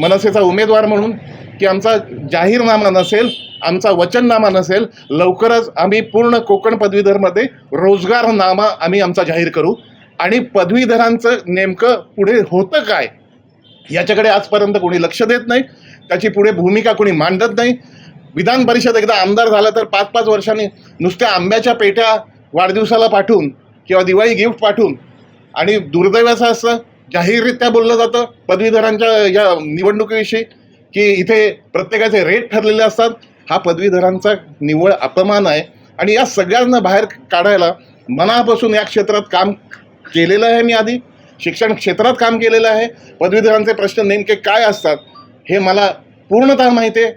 मनसेचा उमेदवार म्हणून की आमचा जाहीरनामा नसेल आमचा वचननामा नसेल लवकरच आम्ही पूर्ण कोकण पदवीधरमध्ये रोजगारनामा आम्ही आमचा जाहीर करू. आणि पदवीधरांचं नेमकं पुढे होतं काय याच्याकडे आजपर्यंत कोणी लक्ष देत नाही. त्याची पुढे भूमिका कोणी मांडत नाही. विधान परिषद एकदा आमदार झाला तर पाच पाच वर्षांनी नुसत्या आंब्याच्या पेट्या वाढदिवसाला पाठवून किंवा दिवाळी गिफ्ट पाठवून आणि दुर्दैवाचं असं जाहीररित्या बोललं जातं पदवीधरांच्या या निवडणुकीविषयी की इथे प्रत्येकाचे रेट ठरलेले असतात. हा पदवीधरांचा निव्वळ अपमान आहे. आणि या सगळ्यांना बाहेर काढायला मनापासून या क्षेत्रात काम केलेलं आहे मी आधी. शिक्षण क्षेत्रात काम केलेलं आहे. पदवीधरांचे प्रश्न नेमके काय असतात हे मला पूर्णतः माहिती आहे.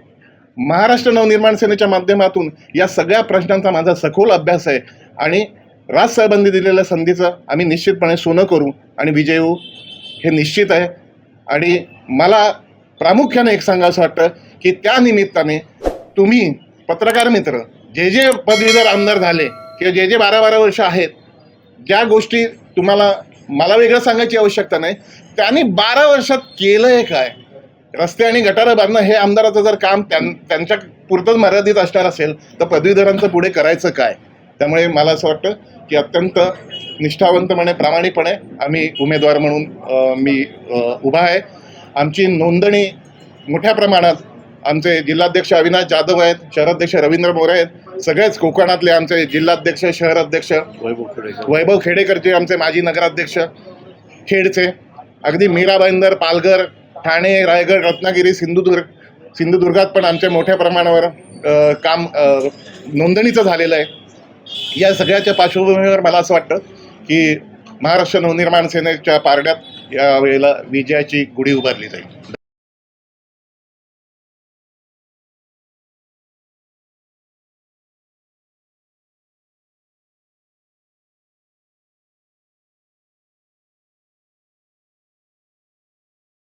महाराष्ट्र नवनिर्माण सेनेच्या माध्यमातून या सगळ्या प्रश्नांचा माझा सखोल अभ्यास आहे. आणि राजसाहेबांनी दिलेल्या संधीचं आम्ही निश्चितपणे सोनं करू आणि विजय होऊ. हे निश्चित आहे. आणि मला प्रामुख्याने एक सांगायचं वाटतं की त्या निमित्ताने तुम्ही पत्रकार मित्र जे जे पदवीधर आमदार झाले किंवा जे जे बारा बारा वर्ष आहेत ज्या गोष्टी तुम्हाला मला वेगळं सांगायची आवश्यकता नाही. त्यांनी बारा वर्षात केलं आहे काय? रस्ते आणि गटारं बांधणं हे आमदाराचं जर काम त्यां त्यांच्या पुरतंच मर्यादित असणार असेल तर पदवीधरांचं पुढे करायचं काय? त्यामुळे मला असं वाटतं की अत्यंत निष्ठावंतपणे प्रामाणिकपणे आम्ही उमेदवार म्हणून मी उभा आहे. आमची नोंदणी मोठ्या प्रमाणात आमचे जिल्हाध्यक्ष अविनाश जाधव आहेत शहराध्यक्ष रवींद्र मोरे आहेत सगळेच कोकणातले आमचे जिल्हाध्यक्ष शहराध्यक्ष वैभव खेडेकरचे आमचे माजी नगराध्यक्ष खेडचे अगदी मीरा भाईंदर पालघर ठाणे रायगड रत्नागिरी सिंधुदुर्ग सिंधुदुर्गात पण आमच्या मोठ्या प्रमाणावर काम नोंदणीचं झालेलं आहे. या सगळ्याच्या पार्श्वभूमीवर मला असं वाटतं की महाराष्ट्र नवनिर्माण सेनेच्या पारड्यात या वेळेला विजयाची गुढी उभारली जाईल.